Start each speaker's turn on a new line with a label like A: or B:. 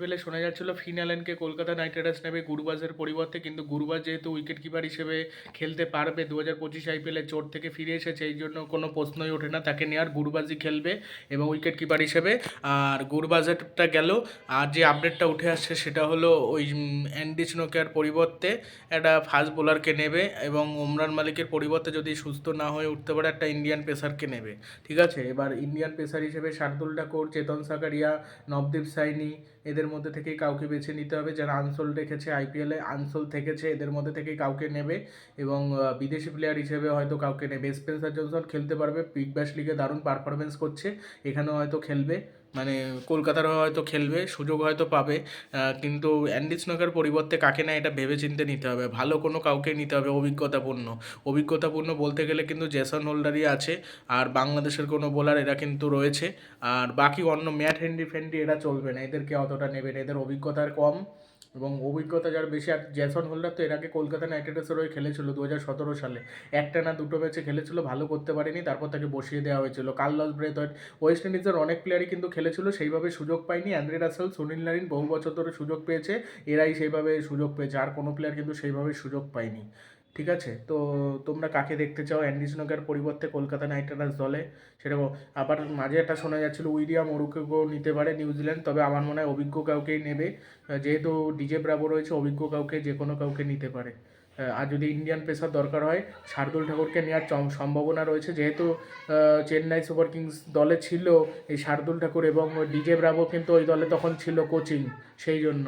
A: বেলে শোনা যাচ্ছিল ফিন অ্যালেনকে কলকাতা নাইট রাইডার্স নেবে গুরুবাজের পরিবর্তে, কিন্তু গুরুবাজ যেহেতু উইকেট কিপার হিসেবে খেলতে পারবে দু হাজার পঁচিশ আইপিএলে চোট থেকে ফিরে এসেছে, এই জন্য কোনো প্রশ্নই ওঠে না, তাকে নেওয়ার গুরুবাজই খেলবে এবং উইকেট কিপার হিসেবে। আর গুরুবাজেরটা গেল, আর যে আপডেটটা উঠে আসছে সেটা হলো ওই অ্যান্ডি স্নোকের পরিবর্তে একটা ফাস্ট বোলারকে নেবে এবং ওমরান মালিকের পরিবর্তে যদি সুস্থ না হয়ে উঠতে পারে, একটা ইন্ডিয়ান পেসারকে নেবে। ঠিক আছে? এবার ইন্ডিয়ান পেসার হিসেবে শার্দুল ঠাকুর, চেতন সাকারিয়া, নবদীপ সাইনি, এদের মধ্যে থেকেই কাউকে বেছে নিতে হবে। যারা আনসোল রেখেছে আইপিএলে আনসোল থেকেছে, এদের মধ্যে থেকেই কাউকে নেবে এবং বিদেশি প্লেয়ার হিসেবে হয়তো কাউকে নেবে। স্পেন্সার জনসন খেলতে পারবে বিগ ব্যাশ লিগে দারুণ পারফরমেন্স করছে। এখানেও হয়তো খেলবে। মানে কলকাতার হয়তো খেলবে, সুযোগ হয়তো পাবে কিন্তু অ্যান্ডি স্নোকের পরিবর্তে কাকে না এটা ভেবেচিন্তে নিতে হবে। ভালো কোনো কাউকে নিতে হবে অভিজ্ঞতাপূর্ণ। অভিজ্ঞতাপূর্ণ বলতে গেলে কিন্তু জেসন হোল্ডারই আছে, আর বাংলাদেশের কোনো বোলার এরা কিন্তু রয়েছে, আর বাকি অন্য ম্যাট হ্যান্ডি ফ্যান্ডি এরা চলবে না। এদেরকে অতটা নেবে না। এদের অভিজ্ঞতার কম, এবং অভিজ্ঞতা যার বেশি, আর জ্যাসন হোল্ডার তো এর আগে কলকাতা নাইট রাইডার্সের হয়ে খেলেছিল দু হাজার সতেরো সালে। একটা না দুটো ম্যাচে খেলেছিল, ভালো করতে পারেনি, তারপর তাকে বসিয়ে দেওয়া হয়েছিল। কার্লস ব্রেথওয়েট, ওয়েস্ট ইন্ডিজের অনেক প্লেয়ারই কিন্তু খেলেছিল, সেইভাবে সুযোগ পায়নি। অ্যান্ড্রে রাসেল, সুনীল নারিন বহু বছর ধরে সুযোগ পেয়েছে। এরাই সেইভাবে সুযোগ পেয়েছে। আর কোনো প্লেয়ার কিন্তু সেইভাবে সুযোগ পায়নি। ঠিক আছে? তো তোমরা কাকে দেখতে চাও? অ্যান্ডি স্নোকের পরিবর্তে কলকাতা নাইট রাইডার্স দলে? সেরকম আবার মাঝে একটা শোনা যাচ্ছিল, উইলিয়াম ওরুকেও নিতে পারে নিউজিল্যান্ড তবে আমার মনে হয় অভিজ্ঞ কাউকেই নেবে। যেহেতু ডিজে ব্রাভো রয়েছে, অভিজ্ঞ কাউকে যে কোনো কাউকে নিতে পারে। আর যদি ইন্ডিয়ান পেসার দরকার হয়, শার্দুল ঠাকুরকে নেওয়ার সম্ভাবনা রয়েছে। যেহেতু চেন্নাই সুপার কিংস দলে ছিল এই শার্দুল ঠাকুর এবং ডিজে ব্রাভো কিন্তু ওই দলে তখন ছিল কোচিং, সেই জন্য।